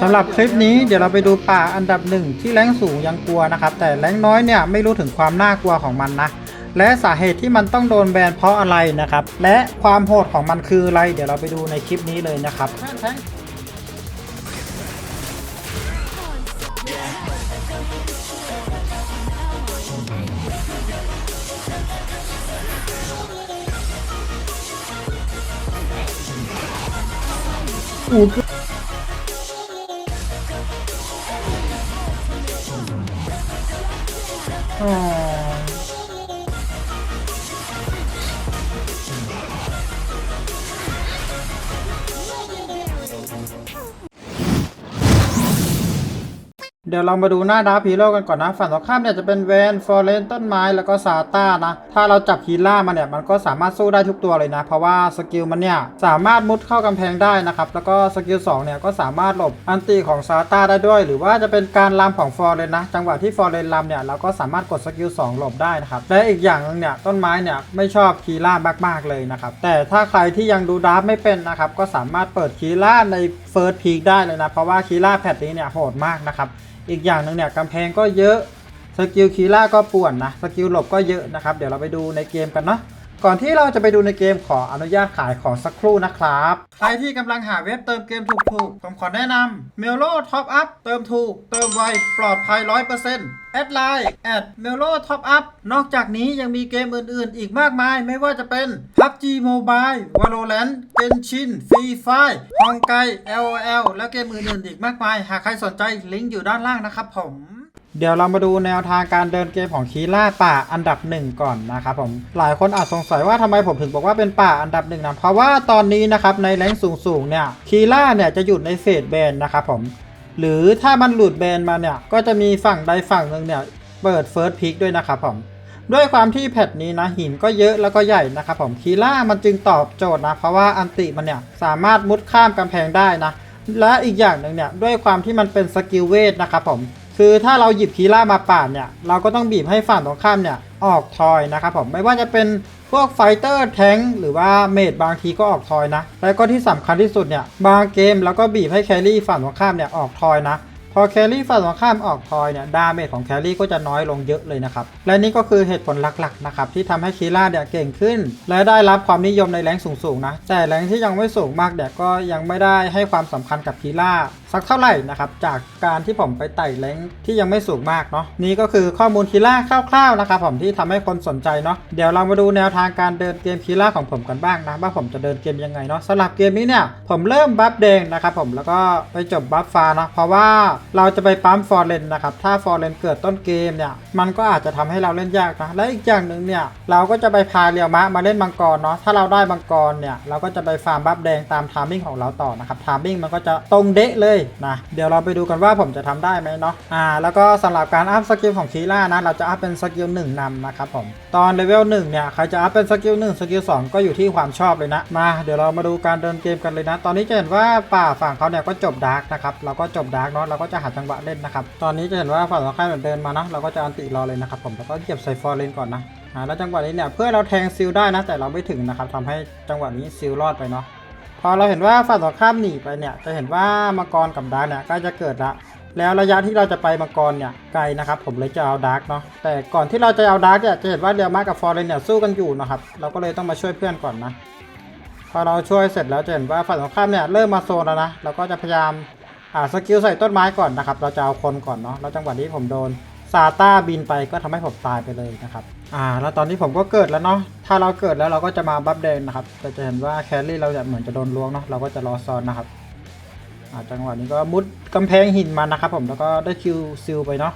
สำหรับคลิปนี้เดี๋ยวเราไปดูป่าอันดับหนึ่งที่แรงสูงยังกลัวนะครับ แต่แรงน้อยเนี่ยไม่รู้ถึงความน่ากลัวของมันนะ และสาเหตุที่มันต้องโดนแบนเพราะอะไรนะครับ และความโหดของมันคืออะไร เดี๋ยวเราไปดูในคลิปนี้เลยนะครับอ๋ อ เดี๋ยวเรามาดูหน้าดาร์ฟฮีโร่กันก่อนนะ ฝั่งตรงข้ามเนี่ยจะเป็นเวนฟอร์เรนต้นไม้แล้วก็ซาต้านะ ถ้าเราจับฮีล่ามาเนี่ยมันก็สามารถสู้ได้ทุกตัวเลยนะ เพราะว่าสกิลมันเนี่ยสามารถมุดเข้ากำแพงได้นะครับ แล้วก็สกิล2เนี่ยก็สามารถหลบอันตีของซาต้าได้ด้วย หรือว่าจะเป็นการลำของฟอร์เรนนะ จังหวะที่ฟอร์เรนลำเนี่ยเราก็สามารถกดสกิล2หลบได้นะครับ และอีกอย่างนึงเนี่ยต้นไม้เนี่ยไม่ชอบคีล่ามากๆเลยนะครับ แต่ถ้าใครที่ยังดูดาฟต์ไม่เป็นนะครับก็สามารถเปิดคีล่าในเฟิร์สพีคได้เลยนะ เพราะว่าคีล่าแพทนี้เนี่ยโหดมากนะครับ อีกอย่างหนึ่งเนี่ยกำแพงก็เยอะสกิลคีล่าก็ป่วนนะสกิลหลบก็เยอะนะครับ เดี๋ยวเราไปดูในเกมกันเนาะ ก่อนที่เราจะไปดูในเกมขออนุญาตขายของสักครู่นะครับ ใครที่กำลังหาเว็บเติมเกมถูกๆ ผมขอแนะนำ m e l o Top Up เติมถูก เติมไว ปลอดภัย 100%แอดไลน์แอด m e l o Top Up นอกจากนี้ยังมีเกมอื่นๆ อีกมากมาย ไม่ว่าจะเป็น PUBG Mobile Valorant Genshin Free Fire ฮองไก LOL และเกมอื่นๆ อีกมากมาย หากใครสนใจลิงก์อยู่ด้านล่างนะครับผม เดี๋ยวเรามาดูแนวทางการเดินเกมของคีล่าป่าอันดับหนึ่งก่อนนะครับผมหลายคนอาจสงสัยว่าทำไมผมถึงบอกว่าเป็นป่าอันดับหนึ่งนะเพราะว่าตอนนี้นะครับในแรงสูงสูงๆเนี่ยคีล่าเนี่ยจะอยู่ในเฟสแบนนะครับผมหรือถ้ามันหลุดแบนมาเนี่ยก็จะมีฝั่งใดฝั่งหนึ่งเนี่ยเปิดเฟิร์สพิกด้วยนะครับผมด้วยความที่แพทนี้นะหินก็เยอะแล้วก็ใหญ่นะครับผมคีล่ามันจึงตอบโจทย์นะเพราะว่าอันติมันเนี่ยสามารถมุดข้ามกำแพงได้นะและอีกอย่างหนึ่งเนี่ยด้วยความที่มันเป็นสกิลเวทนะครับผม คือถ้าเราหยิบคีร่ามาปาดเนี่ย เราก็ต้องบีบให้ฝั่งตรงข้ามเนี่ยออกทอยนะครับผมไม่ว่าจะเป็นพวกไฟเตอร์แทงหรือว่าเมดบางทีก็ออกทอยนะ แล้วก็ที่สำคัญที่สุดเนี่ยบางเกมเราก็บีบให้แครี่ฝั่งตรงข้ามเนี่ยออกทอยนะ พอแครี่ฝั่งตรงข้ามออกทอยเนี่ยดาเมจของแครี่ก็จะน้อยลงเยอะเลยนะครับ และนี่ก็คือเหตุผลหลักๆนะครับที่ทำให้คีล่าเนี่ยเก่งขึ้น และได้รับความนิยมในแรงสูงๆนะ แต่แรงที่ยังไม่สูงมากเนี่ยก็ยังไม่ได้ให้ความสำคัญกับคีล่าสักเท่าไหร่นะครับจากการที่ผมไปไต่แรงที่ยังไม่สูงมากเนาะนี่ก็คือข้อมูลคีล่าคร่าวๆนะครับผมที่ทำให้คนสนใจเนาะเดี๋ยวเรามาดูแนวทางการเดินเกมคีล่าของผมกันบ้างนะว่าผมจะเดินเกมยังไงเนาะสำหรับเกมนี้เนี่ยผมเริ่มบัฟแดงนะครับผมแล้วก็ไปจบบัฟฟ้านะเพราะว่าเราจะไปปั๊มฟอร์เรนนะครับ ถ้าฟอร์เรนเกิดต้นเกมเนี่ย มันก็อาจจะทำให้เราเล่นยากนะ และอีกอย่างหนึ่งเนี่ย เราก็จะไปพาเรียวมะมาเล่นมังกรเนาะ ถ้าเราได้มังกรเนี่ย เราก็จะไปฟาร์มบัฟแดงตามทามมิ่งของเราต่อนะครับ ทามมิ่งมันก็จะตรงเดะเลยนะ เดี๋ยวเราไปดูกันว่าผมจะทำได้ไหมเนาะ อ่า แล้วก็สำหรับการอัพสกิลของคีล่านะ เราจะอัพเป็นสกิลหนึ่งนำนะครับผม ตอนเลเวลหนึ่งเนี่ยใครจะอัพเป็นสกิลหนึ่งสกิลสองก็อยู่ที่ความชอบเลยนะ มา เดี๋ยวเรามาดูการเดินเกมกันเลยนะ ตอนนี้จะเห็นว่าป่าฝั่งเขาเนี่ยก็จบดาร์กนะครับ เราก็จบดาร์กเนาะ เราก็จะหาจังหวะเล่นนะครับ ตอนนี้จะเห็นว่าฝั่งตรงข้ามเดินมานะ เราก็จะอันติรอเลยนะครับผม แล้วก็เหยียบใส่ฟอร์เลนก่อนนะอ่าแล้วจังหวะนี้เนี่ยเพื่อเราแทงซิลได้นะ แต่เราไม่ถึงนะครับทำให้จังหวะนี้ซิลรอดไปเนาะ พอเราเห็นว่าฝั่งตรงข้ามหนีไปเนี่ย จะเห็นว่ามังกรกับดาร์กเนี่ยใกล้จะเกิดละแล้วระยะที่เราจะไปมังกรเนี่ยไกลนะครับผมเลยจะเอาดาร์กเนาะแต่ก่อนที่เราจะเอาดาร์กเนี่ยจะเห็นว่าเรียวมากับฟอร์เรนเนี่ยสู้กันอยู่นะครับเราก็เลยต้องมาช่วยเพื่อนก่อนนะพอเราช่วยเสร็จแล้วจะเห็นว่าฝั่งตรงข้ามเนี่ยเริ่มมาโซนแล้วนะเราก็จะพยายาม อ่าสกิลใส่ต้นไม้ก่อนนะครับ เราจะเอาคนก่อนเนาะแล้วจังหวะนี้ผมโดนซาต้าบินไปก็ทำให้ผมตายไปเลยนะครับอ่าแล้วตอนนี้ผมก็เกิดแล้วเนาะถ้าเราเกิดแล้วเราก็จะมาบัฟแดงนะครับแต่จะเห็นว่าแครี่เราจะเหมือนจะโดนล้วงเนาะเราก็จะรอซอนนะครับอ่าจังหวะนี้ก็มุดกำแพงหินมานะครับผมแล้วก็ได้คิวซิลไปเนาะ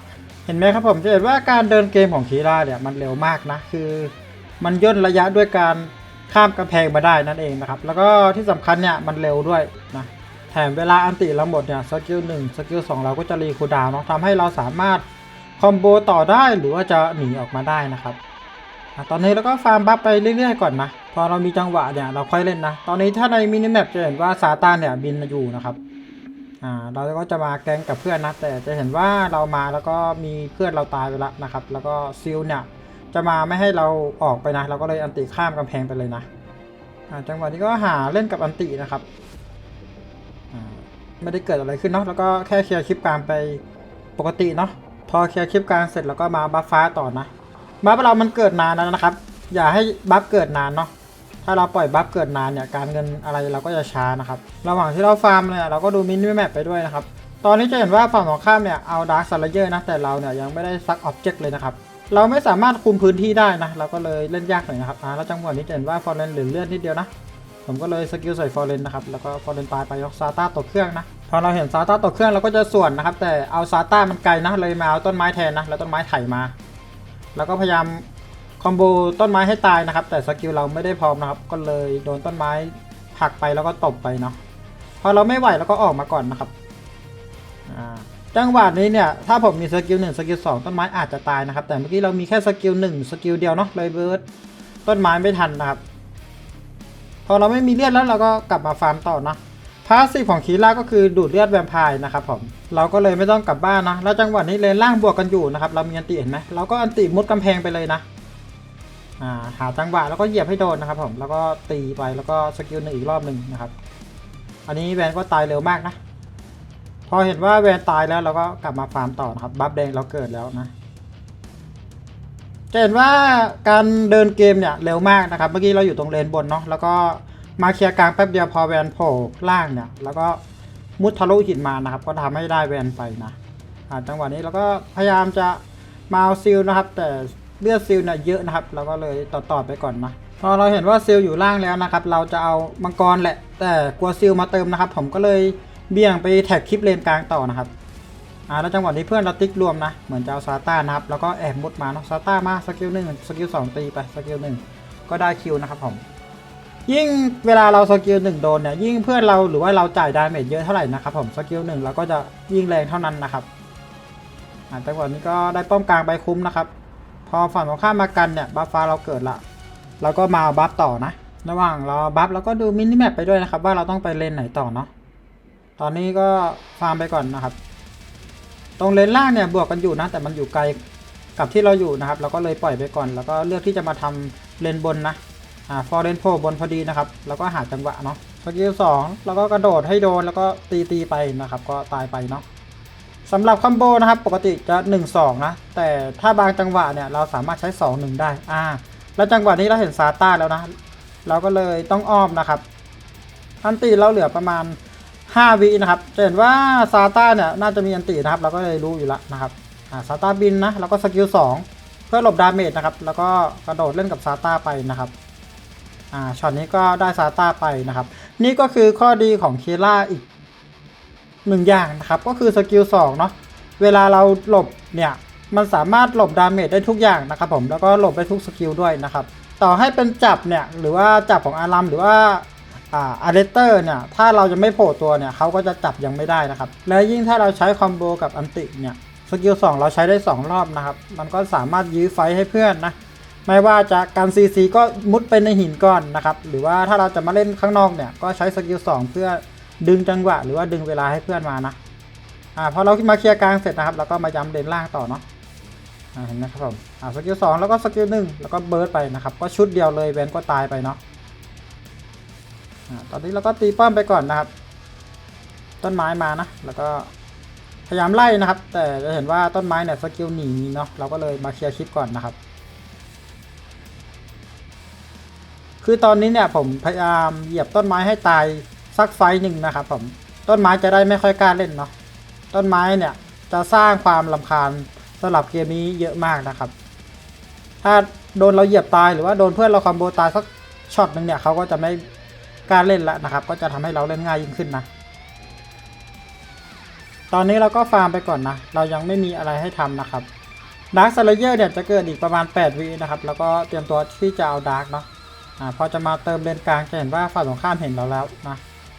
เห็นไหมครับผมจะเห็นว่าการเดินเกมของคีราเนี่ยมันเร็วมากนะคือ มันย่นระยะด้วยการข้ามกำแพงมาได้นั่นเองนะครับ แล้วก็ที่สำคัญเนี่ยมันเร็วด้วยนะ แถมเวลาอันติเราหมดเนี่ยสกิลหนึ่งสกิลสองเราก็จะรีคูดาวน์เนาะทำให้เราสามารถคอมโบต่อได้หรือว่าจะหนีออกมาได้นะครับอตอนนี้เราก็ฟาร์มบัฟไปเรื่อยๆก่อนนะพอเรามีจังหวะเนี่ยเราค่อยเล่นนะ ตอนนี้ถ้าในมินิแมปจะเห็นว่าซาตานเนี่ยบินมาอยู่นะครับอ่าเราก็จะมาแก๊งกับเพื่อนนะแต่จะเห็นว่าเรามาแล้วก็มีเพื่อนเราตายไปแล้วนะครับ แล้วก็ซิลเนี่ยจะมาไม่ให้เราออกไปนะ เราก็เลยอันติข้ามกำแพงไปเลยนะจังหวะนี้ก็หาเล่นกับอันตินะครับ ไม่ได้เกิดอะไรขึ้นเนาะแล้วก็แค่เคลียร์คลิปกลางไปปกติเนาะพอเคลียร์คลิปกลางเสร็จแล้วก็มาบัฟฟ้าต่อนะบัฟเรามันเกิดนานแล้วนะครับ อย่าให้บัฟเกิดนานเนาะถ้าเราปล่อยบัฟเกิดนานเนี่ยการเงินอะไรเราก็จะช้านะครับระหว่างที่เราฟาร์มเนี่ยเราก็ดูมินิแมปไปด้วยนะครับตอนนี้จะเห็นว่าฝั่งของข้ามเนี่ยเอาดาร์คซาร์เยอร์นะแต่เราเนี่ยยังไม่ได้ซักออบเจกต์เลยนะครับเราไม่สามารถคุมพื้นที่ได้นะเราก็เลยเล่นยากหน่อยนะครับอ่าแล้วจังหวะนี้จะเห็นว่าฟอร์เรนเหลือเลือดนิดเดียวนะ ผมก็เลยสกิลใส่ฟอร์เรนนะครับ แล้วก็ฟอร์เรนตายไปยกซาต้าตกเครื่องนะ พอเราเห็นซาต้าตกเครื่องเราก็จะส่วนนะครับ แต่เอาซาต้ามันไกลนะ เลยมาเอาต้นไม้แทนนะ แล้วต้นไม้ไถมา แล้วก็พยายามคอมโบต้นไม้ให้ตายนะครับ แต่สกิลเราไม่ได้พร้อมนะครับ ก็เลยโดนต้นไม้ผลักไปแล้วก็ตบไปเนาะ พอเราไม่ไหวเราก็ออกมาก่อนนะครับ อ่าจังหวะนี้เนี่ยถ้าผมมีสกิลหนึ่งสกิลสองต้นไม้อาจจะตายนะครับ แต่เมื่อกี้เรามีแค่สกิลหนึ่งสกิลเดียวเนาะเลยเบิร์ดต้นไม้ไม่ทันนะครับ อเราไม่มีเลือดแล้วเราก็กลับมาฟาร์มต่อนะพาสซีฟของคีร่าก็คือดูดเลือดแวมไพร์นะครับผมเราก็เลยไม่ต้องกลับบ้านนะแล้วจังหวะนี้เลนล่างบวกกันอยู่นะครับเรามีอันติเห็นไหมเราก็อันติมุดกำแพงไปเลยนะอ่าหาจังหวะแล้วก็เหยียบให้โดนนะครับผมแล้วก็ตีไปแล้วก็สกิลหนึ่งอีกรอบหนึ่งนะครับอันนี้แวนก็ตายเร็วมากนะ พอเห็นว่าแวนตายแล้วเราก็กลับมาฟาร์มต่อนะครับบัฟแดงเราเกิดแล้วนะ จะเห็นว่าการเดินเกมเนี่ยเร็วมากนะครับ เมื่อกี้เราอยู่ตรงเลนบนเนาะแล้วก็มาเคลียร์กลางแป๊บเดียวพอแวนโผล่ล่างเนี่ย แล้วก็มุดทะลุหินมานะครับ ก็ทำให้ได้แวนไปนะจังหวะนี้เราก็พยายามจะมาเอาซิลนะครับ แต่เลือดซิลเนี่ยเยอะนะครับเราก็เลยต่อต่อไปก่อนนะพอเราเห็นว่าซิลอยู่ล่างแล้วนะครับ เราจะเอามังกรแหละ แต่กลัวซิลมาเติมนะครับ ผมก็เลยเบี่ยงไปแท็กคลิปเลนกลางต่อนะครับ อ่าแล้วจังหวะนี้เพื่อนเราติ๊กรวมนะ เหมือนจะเอาซาต้านะครับ แล้วก็แอบมุดมาเนาะซาต้ามาสกิลหนึ่งสกิลสองตีไปสกิลหนึ่งก็ได้คิวนะครับผม ยิ่งเวลาเราสกิลหนึ่งโดนเนี่ยยิ่งเพื่อนเราหรือว่าเราจ่ายดาเมจเยอะเท่าไหร่นะครับผมสกิลหนึ่งเราก็จะยิ่งแรงเท่านั้นนะครับอ่าจังหวะนี้ก็ได้ป้อมกลางไปคุ้มนะครับ พอฝั่งของข้ามมากันเนี่ยบัฟฟ้าเราเกิดละเราก็มาเอาบัฟต่อนะ ระหว่างเราบัฟเราก็ดูมินิแมปไปด้วยนะครับว่าเราต้องไปเลนไหนต่อเนาะตอนนี้ก็ฟาร์มไปก่อนนะครับ ตรงเลนล่างเนี่ยบวกกันอยู่นะ แต่มันอยู่ไกลกับที่เราอยู่นะครับ เราก็เลยปล่อยไปก่อน แล้วก็เลือกที่จะมาทำเลนบนนะอ่าฟอร์เรนโผล่บนพอดีนะครับ แล้วก็หาจังหวะเนาะสกิลสองแล้วก็กระโดดให้โดนแล้วก็ตีตีไปนะครับ ก็ตายไปเนาะสำหรับคอมโบนะครับปกติจะ 1 2 นะ แต่ถ้าบางจังหวะเนี่ยเราสามารถใช้ 2 1 ได้อ่าแล้วจังหวะนี้เราเห็นซาต้าแล้วนะ เราก็เลยต้องอ้อมนะครับอันตีเราเหลือประมาณ 5วินะครับจะเห็นว่าซาต้าเนี่ยน่าจะมีอันตีนะครับเราก็เลยรู้อยู่แล้วนะครับอ่าซาต้าบินนะแล้วก็สกิล2เพื่อหลบดาเมจนะครับแล้วก็กระโดดเล่นกับซาต้าไปนะครับอ่าช็อตนี้ก็ได้ซาต้าไปนะครับ นี่ก็คือข้อดีของเคล่าอีกหนึ่งอย่างนะครับก็คือสกิล2เนาะเวลาเราหลบเนี่ยมันสามารถหลบดาเมจได้ทุกอย่างนะครับผมแล้วก็หลบได้ทุกสกิลด้วยนะครับต่อให้เป็นจับเนี่ยหรือว่าจับของอารัมหรือว่า อ่าอาร์เรเตอร์เนี่ย ถ้าเราจะไม่โผล่ตัวเนี่ยเขาก็จะจับยังไม่ได้นะครับ และยิ่งถ้าเราใช้คอมโบกับอันติเนี่ยสกิล2เราใช้ได้ 2 รอบนะครับ มันก็สามารถยื้อไฟให้เพื่อนนะ ไม่ว่าจะการซีซีก็มุดไปในหินก่อนนะครับ หรือว่าถ้าเราจะมาเล่นข้างนอกเนี่ย ก็ใช้สกิล2เพื่อดึงจังหวะ หรือว่าดึงเวลาให้เพื่อนมานะ อ่าพอเรามาเคลียร์กลางเสร็จนะครับเราก็มาย้ำเลนล่างต่อเนาะ อ่าเห็นไหมครับผม อ่าสกิล2แล้วก็สกิล1แล้วก็เบิร์ดไปนะครับ ก็ชุดเดียวเลยแวนก็ตายไปเนาะ ตอนนี้เราก็ตีป้อมไปก่อนนะครับ ต้นไม้มานะ แล้วก็พยายามไล่นะครับ แต่จะเห็นว่าต้นไม้เนี่ยสกิลหนีเนาะเราก็เลยมาเคลียร์คลิปก่อนนะครับ คือตอนนี้เนี่ยผมพยายามเหยียบต้นไม้ให้ตายสักไฟหนึ่งนะครับ ผมต้นไม้จะได้ไม่ค่อยกล้าเล่นเนาะต้นไม้เนี่ยจะสร้างความลำคาญสำหรับเกมนี้เยอะมากนะครับ ถ้าโดนเราเหยียบตายหรือว่าโดนเพื่อนเราคอมโบตายสักช็อตหนึ่งเนี่ยเขาก็จะไม่ กล้ารเล่นแล้วนะครับ ก็จะทำให้เราเล่นง่ายยิ่งขึ้นนะ ตอนนี้เราก็ฟาร์มไปก่อนนะ เรายังไม่มีอะไรให้ทำนะครับดาร์คซเลเยอร์เนี่ยจะเกิดอีกประมาณ8วินะครับ แล้วก็เตรียมตัวที่จะเอาดาร์กเนาะอ่าพอจะมาเติมเลนกลางจะเห็นว่าฝ่ายตรงข้ามเห็นเราแล้วนะ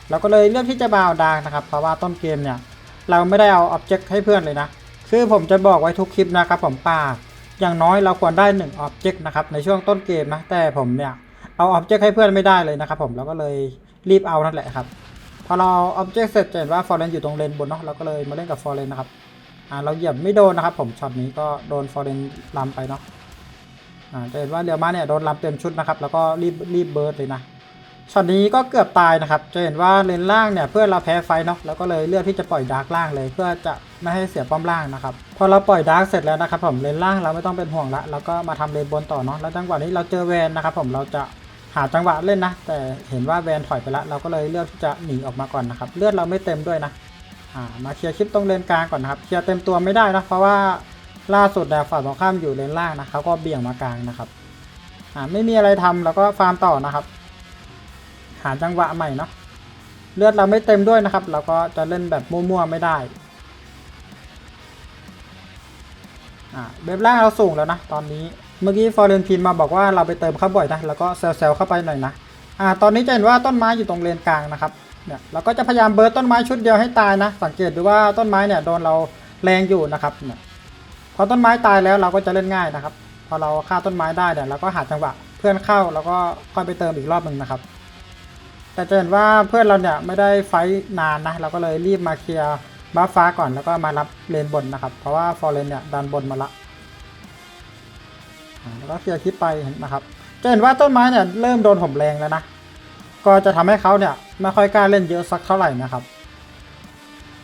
เราก็เลยเลือกที่จะมาเอาดาร์กนะครับ เพราะว่าต้นเกมเนี่ยเราไม่ได้เอาอ็อบเจกต์ให้เพื่อนเลยนะ คือผมจะบอกไว้ทุกคลิปนะครับผมป่าอย่างน้อยเราควรได้1อ็อบเจกต์นะครับในช่วงต้นเกมนะ แต่ผมเนี่ย เอาอ็อบเจกต์ให้เพื่อนไม่ได้เลยนะครับผมแล้วก็เลยรีบเอานั่นแหละครับ พอเราอ็อบเจกต์เสร็จจะเห็นว่าฟอร์เรนอยู่ตรงเลนบนเนาะเราก็เลยมาเล่นกับฟอร์เรนนะครับอ่าเราเหยียบไม่โดนนะครับผมช็อตนี้ก็โดนฟอร์เรนลำไปเนาะอ่าจะเห็นว่าเรียวมาเนี่ยโดนลำเต็มชุดนะครับแล้วก็รีบรีบเบิร์ดเลยนะช็อตนี้ก็เกือบตายนะครับจะเห็นว่าเลนล่างเนี่ยเพื่อนเราแพ้ไฟเนาะแล้วก็เลยเลือกที่จะปล่อยดาร์กล่างเลยเพื่อจะไม่ให้เสียป้อมล่างนะครับพอเราปล่อยดาร์กเสร็จแล้วนะครับผมเลนล่างเราไม่ต้องเป็นห่วงละแล้วก็มาทำเลนบนต่อเนาะแล้วจังหวะนี้เราเจอแวนนะครับผมเราจะ หาจังหวะเล่นนะ แต่เห็นว่าแวนถอยไปแล้วเราก็เลยเลือกที่จะหนีออกมาก่อนนะครับ เลือดเราไม่เต็มด้วยนะอ่ามาเคลียร์คลิปตรงเลนกลางก่อนนะครับเคลียร์เต็มตัวไม่ได้นะเพราะว่าล่าสุดเนี่ยฝ่ายตรงข้ามอยู่เลนล่างนะเขาก็เบี่ยงมากลางนะครับอ่าไม่มีอะไรทำแล้วก็ฟาร์มต่อนะครับ หาจังหวะใหม่เนาะเลือดเราไม่เต็มด้วยนะครับ เราก็จะเล่นแบบมั่วๆไม่ได้อ่าเว็บล่างเราสูงแล้วนะตอนนี้ เมื่อกี้ฟอร์เรนพิมมาบอกว่าเราไปเติมเข้าบ่อยนะแล้วก็เซลล์เข้าไปหน่อยนะอ่าตอนนี้จะเห็นว่าต้นไม้อยู่ตรงเลนกลางนะครับเนี่ยเราก็จะพยายามเบิร์ตต้นไม้ชุดเดียวให้ตายนะ สังเกตดูว่าต้นไม้เนี่ยโดนเราแรงอยู่นะครับเนี่ยพอต้นไม้ตายแล้วเราก็จะเล่นง่ายนะครับ พอเราฆ่าต้นไม้ได้เนี่ยเราก็หาจังหวะเพื่อนเข้าแล้วก็ค่อยไปเติมอีกรอบหนึ่งนะครับ แต่จะเห็นว่าเพื่อนเราเนี่ยไม่ได้ไฟท์นานนะเราก็เลยรีบมาเคลียร์บัฟฟ้าก่อนแล้วก็มารับเลนบนนะครับ เพราะว่าฟอร์เรนเนี่ยดันบนมาละ แล้วก็เคลียร์คลิปไปนะครับจะเห็นว่าต้นไม้เนี่ยเริ่มโดนผมแรงแล้วนะ ก็จะทำให้เขาเนี่ยไม่ค่อยกล้าเล่นเยอะสักเท่าไหร่นะครับ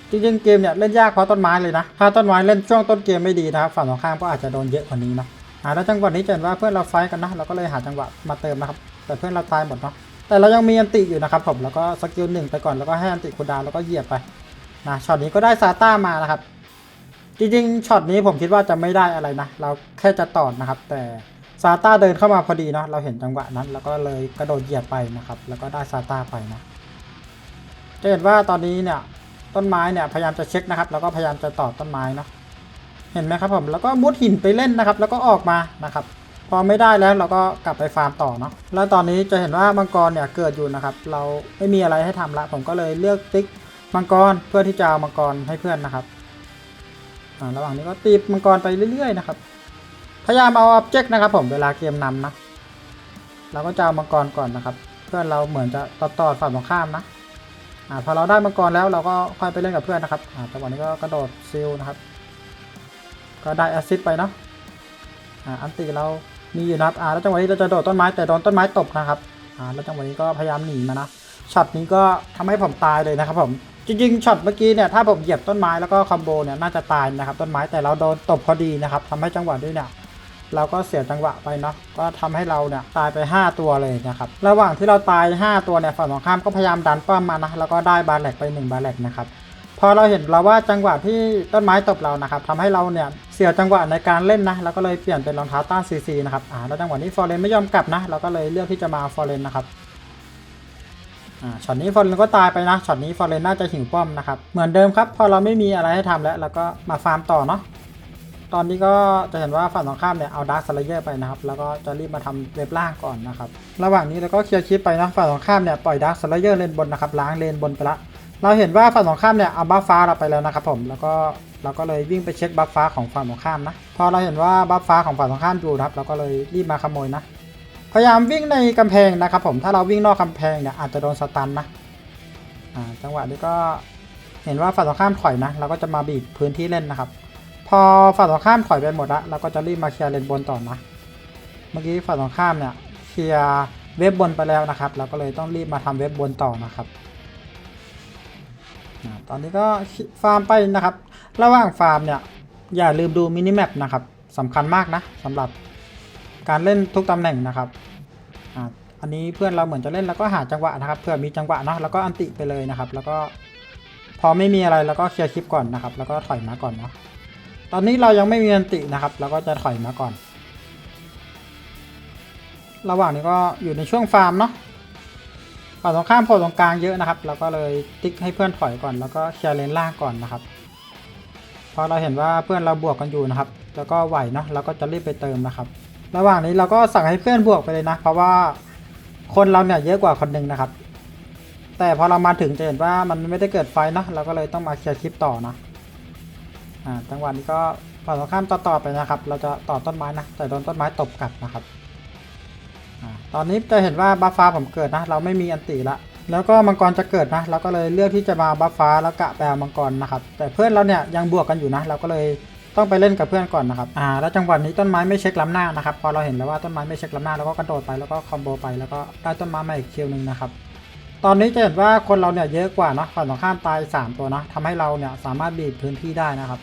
จริงๆเกมเนี่ยเล่นยากเพราะต้นไม้เลยนะ ถ้าต้นไม้เล่นช่วงต้นเกมไม่ดีนะครับฝั่งตรงข้ามก็อาจจะโดนเยอะกว่านี้นะอ่าแล้วจังหวะนี้จะเห็นว่าเพื่อนเราไฟกันนะเราก็เลยหาจังหวะมาเติมนะครับ แต่เพื่อนเราตายหมดเนาะ แต่เรายังมีอันติอยู่นะครับผม แล้วก็สกิลหนึ่งไปก่อน แล้วก็ให้อันติคูลดาวแล้วก็เหยียบไป นะ ช็อตนี้ก็ได้ซาต้ามานะครับ จริงๆช็อตนี้ผมคิดว่าจะไม่ได้อะไรนะ เราแค่จะตอดนะครับ แต่ซาต้าเดินเข้ามาพอดีเนาะเราเห็นจังหวะนั้น แล้วก็เลยกระโดดเหยียบไปนะครับ แล้วก็ได้ซาต้าไปนะจะเห็นว่าตอนนี้เนี่ยต้นไม้เนี่ยพยายามจะเช็คนะครับ แล้วก็พยายามจะตอดต้นไม้เนาะเห็นไหมครับผมแล้วก็มุดหินไปเล่นนะครับ แล้วก็ออกมานะครับ พอไม่ได้แล้วเราก็กลับไปฟาร์มต่อเนาะแล้วตอนนี้จะเห็นว่ามังกรเนี่ยเกิดอยู่นะครับ เราไม่มีอะไรให้ทำละผมก็เลยเลือกติ๊กมังกรเพื่อที่จะเอามังกรให้เพื่อนนะครับ ระหว่างนี้ก็ตีมังกรไปเรื่อยๆนะครับ พยายามเอาอ็อบเจกต์นะครับ ผมเวลาเกมนำนะ เราก็จะเอามังกรก่อนนะครับ เพื่อนเราเหมือนจะต่อต่อฝั่งตรงข้ามนะอ่าพอเราได้มังกรแล้วเราก็ค่อยไปเล่นกับเพื่อนนะครับอ่าจังหวะนี้ก็กระโดดซิลนะครับ ก็ได้แอสซิสต์ไปเนาะอ่าอันติเรามีอยู่นะครับอ่าแล้วจังหวะนี้เราจะโดดต้นไม้แต่โดนต้นไม้ตบนะครับอ่าแล้วจังหวะนี้ก็พยายามหนีมานะช็อตนี้ก็ทำให้ผมตายเลยนะครับผม จริงๆช็อตเมื่อกี้เนี่ยถ้าผมเหยียบต้นไม้แล้วก็คอมโบเนี่ยน่าจะตายนะครับต้นไม้แต่เราโดนตบพอดีนะครับทำให้จังหวะด้วยเนี่ยเราก็เสียจังหวะไปเนาะก็ทำให้เราเนี่ยตายไป 5 ตัวเลยนะครับระหว่างที่เราตาย 5 ตัวเนี่ยฝั่งตรงข้ามก็พยายามดันป้อมมานะแล้วก็ได้บาแลกไป 1 บาแลกนะครับพอเราเห็นเราว่าจังหวะที่ต้นไม้ตบเรานะครับทำให้เราเนี่ยเสียจังหวะในการเล่นนะเราก็เลยเปลี่ยนเป็นรองเท้าต้านซีซีนะครับอ่าแล้วจังหวะนี้ฟอร์เรนไม่ยอมกลับนะเราก็เลยเลือกที่จะมาฟอร์เรนนะครับ อ่าช็อตนี้ฟอร์เรนก็ตายไปนะช็อตนี้ฟอร์เรนน่าจะหิวป้อมนะครับเหมือนเดิมครับพอเราไม่มีอะไรให้ทำแล้วเราก็มาฟาร์มต่อเนาะตอนนี้ก็จะเห็นว่าฝั่งตรงข้ามเนี่ยเอาดาร์คสไลเยอร์ไปนะครับ แล้วก็จะรีบมาทำเว็บล่างก่อนนะครับ ระหว่างนี้เราก็เคลียร์คลิปไปนะฝั่งตรงข้ามเนี่ยปล่อยดาร์คสไลเยอร์เลนบนนะครับล้างเลนบนไปละ เราเห็นว่าฝั่งตรงข้ามเนี่ยเอาบัฟฟ้าเราไปแล้วนะครับผมแล้วก็เราก็เลยวิ่งไปเช็คบัฟฟ้าของฝั่งตรงข้ามนะพอเราเห็นว่าบัฟฟ้าของฝั่งตรงข้ามอยู่นะครับ เราก็เลยรีบมาขโมยนะ พยายามวิ่งในกำแพงนะครับผมถ้าเราวิ่งนอกกำแพงเนี่ยอาจจะโดนสตันนะอ่าจังหวะนี้ก็เห็นว่าฝั่งตรงข้ามถอยนะเราก็จะมาบีบพื้นที่เล่นนะครับ พอฝั่งตรงข้ามถอยไปหมดละเราก็จะรีบมาเคลียร์เลนบนต่อนะ เมื่อกี้ฝั่งตรงข้ามเนี่ยเคลียร์เว็บบนไปแล้วนะครับ เราก็เลยต้องรีบมาทำเว็บบนต่อนะครับตอนนี้ก็ฟาร์มไปนะครับ ระหว่างฟาร์มเนี่ยอย่าลืมดูมินิแมปนะครับสำคัญมากนะสำหรับ การเล่นทุกตำแหน่งนะครับอันนี้เพื่อนเราเหมือนจะเล่นแล้วก็หาจังหวะนะครับเพื่อมีจังหวะเนาะแล้วก็อันติไปเลยนะครับ แล้วก็พอไม่มีอะไรแล้วก็เคลียร์คลิปก่อนนะครับ แล้วก็ถอยมาก่อนเนาะตอนนี้เรายังไม่มีอันตินะครับ แล้วก็จะถอยมาก่อน ระหว่างนี้ก็อยู่ในช่วงฟาร์มเนาะฝั่งตรงข้ามโผล่ตรงกลางเยอะนะครับเราก็เลยติ๊กให้เพื่อนถอยก่อน แล้วก็เคลียร์เลนล่างก่อนนะครับพอเราเห็นว่าเพื่อนเราบวกกันอยู่นะครับ แล้วก็ไหวเนาะเราก็จะรีบไปเติมนะครับ ระหว่างนี้เราก็สั่งให้เพื่อนบวกไปเลยนะ เพราะว่าคนเราเนี่ยเยอะกว่าคนหนึ่งนะครับ แต่พอเรามาถึงจะเห็นว่ามันไม่ได้เกิดไฟนะเราก็เลยต้องมาเคลียร์คลิปต่อนะอ่าจังหวะนี้ก็ฝั่งตรงข้ามต่อๆไปนะครับ เราจะต่อต้นไม้นะแต่โดนต้นไม้ตบกลับนะครับอ่าตอนนี้จะเห็นว่าบัฟฟ้าผมเกิดนะ เราไม่มีอันติละแล้วก็มังกรจะเกิดนะเราก็เลยเลือกที่จะมาบัฟฟ้าแล้วกะแปลมังกรนะครับ แต่เพื่อนเราเนี่ยยังบวกกันอยู่นะ เราก็เลย ต้องไปเล่นกับเพื่อนก่อนนะครับอ่าแล้วจังหวะนี้ต้นไม้ไม่เช็คล้ำหน้านะครับพอเราเห็นแล้วว่าต้นไม้ไม่เช็คล้ำหน้าแล้วก็กระโดดไปแล้วก็คอมโบไปแล้วก็ได้ต้นไม้มาอีกคิวหนึ่งนะครับตอนนี้จะเห็นว่าคนเราเนี่ยเยอะกว่าเนาะฝั่งตรงข้ามตาย 3 ตัวเนาะทำให้เราเนี่ยสามารถบีบพื้นที่ได้นะครับ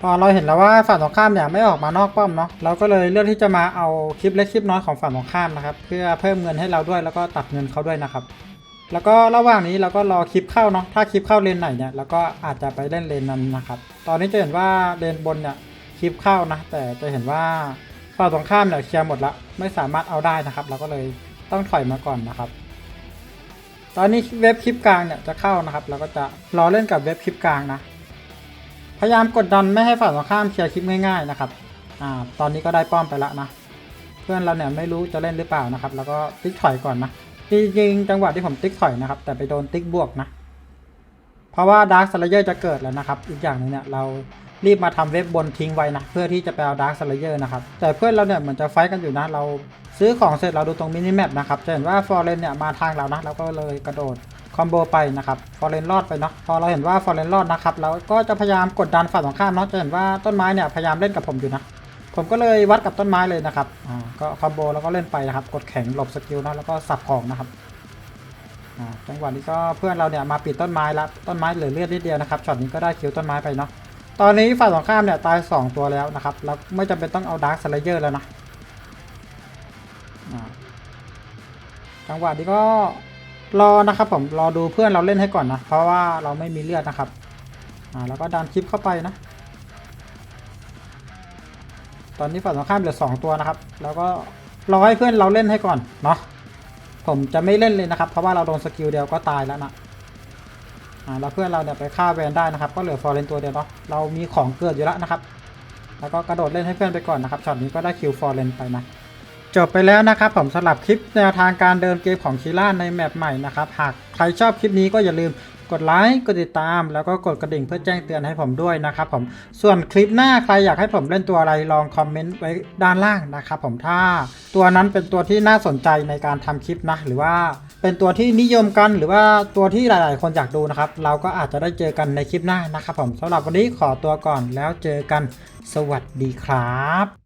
พอเราเห็นแล้วว่าฝั่งตรงข้ามเนี่ยไม่ออกมานอกป้อมเนาะเราก็เลยเลือกที่จะมาเอาคลิปเล็กคลิปน้อยของฝั่งตรงข้ามนะครับเพื่อเพิ่มเงินให้เราด้วยแล้วก็ตัดเงินเขาด้วยนะครับ แล้วก็ระหว่างนี้เราก็รอคลิปเข้าเนาะถ้าคลิปเข้าเลนไหนเนี่ยเราก็อาจจะไปเล่นเลนนั้นนะครับ ตอนนี้จะเห็นว่าเลนบนเนี่ยคลิปเข้านะ แต่จะเห็นว่าฝั่งตรงข้ามเนี่ยเคลียร์หมดละไม่สามารถเอาได้นะครับ เราก็เลยต้องถอยมาก่อนนะครับ ตอนนี้เว็บคลิปกลางเนี่ยจะเข้านะครับ เราก็จะรอเล่นกับเว็บคลิปกลางนะ พยายามกดดันไม่ให้ฝั่งตรงข้ามเคลียร์คลิปง่ายๆนะครับอ่าตอนนี้ก็ได้ป้อมไปละนะ เพื่อนเราเนี่ยไม่รู้จะเล่นหรือเปล่านะครับ แล้วก็ติ๊กถอยก่อนนะ จริงๆจังหวะที่ผมติ๊กถอยนะครับ แต่ไปโดนติ๊กบวกนะ เพราะว่าดาร์คสเลเยอร์จะเกิดแล้วนะครับ อีกอย่างหนึงเนี่ยเรารีบมาทำเว็บบนทิ้งไว้นะเพื่อที่จะไปเอาดาร์คสเลเยอร์นะครับแต่เพื่อนเราเนี่ยเหมือนจะไฟท์กันอยู่นะ เราซื้อของเสร็จเราดูตรงมินิแมปนะครับจะเห็นว่าฟอร์เรนเนี่ยมาทางเรานะเราก็เลยกระโดดคอมโบไปนะครับฟอร์เรนรอดไปเนาะพอเราเห็นว่าฟอร์เรนรอดนะครับเราก็จะพยายามกดดันฝั่งตรงข้ามเนาะจะเห็นว่าต้นไม้เนี่ยพยายามเล่นกับผมอยู่นะ ผมก็เลยวัดกับต้นไม้เลยนะครับอ่าก็คอมโบแล้วก็เล่นไปนะครับ กดแข็งหลบสกิลนะแล้วก็สับของนะครับอ่าจังหวะนี้ก็เพื่อนเราเนี่ยมาปิดต้นไม้แล้วต้นไม้เหลือเลือดนิดเดียวนะครับช็อตนี้ก็ได้คิวต้นไม้ไปเนาะตอนนี้ฝ่ายตรงข้ามเนี่ยตาย 2 ตัวแล้วนะครับแล้วไม่จำเป็นต้องเอาดาร์คสไลเยอร์แล้วนะอ่าจังหวะนี้ก็รอนะครับผมรอดูเพื่อนเราเล่นให้ก่อนนะ เพราะว่าเราไม่มีเลือดนะครับอ่าแล้วก็ดันคลิปเข้าไปนะ อนนี้ฝั่งตรงข้ามเหลือสองตัวนะครับ แล้วก็รอให้เพื่อนเราเล่นให้ก่อนเนาะผมจะไม่เล่นเลยนะครับ เพราะว่าเราโดนสกิลเดียวก็ตายแล้วนะอ่าแล้วเพื่อนเราเนี่ยไปฆ่าแวนได้นะครับ ก็เหลือฟอร์เรนตัวเดียวเนาะเรามีของเกิดอยู่แล้วนะครับ แล้วก็กระโดดเล่นให้เพื่อนไปก่อนนะครับช็อตนี้ก็ได้คิวฟอร์เรนไปนะจบไปแล้วนะครับผมสำหรับคลิปแนวทางการเดินเกมของคีร่าในแมปใหม่นะครับ หากใครชอบคลิปนี้ก็อย่าลืม กดไลค์กดติดตาม แล้วก็กดกระดิ่งเพื่อแจ้งเตือนให้ผมด้วยนะครับผมส่วนคลิปหน้าใครอยากให้ผมเล่นตัวอะไรลองคอมเมนต์ไว้ด้านล่างนะครับผมถ้าตัวนั้นเป็นตัวที่น่าสนใจในการทำคลิปนะหรือว่าเป็นตัวที่นิยมกันหรือว่าตัวที่หลาย ๆ คนอยากดูนะครับ เราก็อาจจะได้เจอกันในคลิปหน้านะครับผมสำหรับวันนี้ขอตัวก่อนแล้วเจอกัน สวัสดีครับ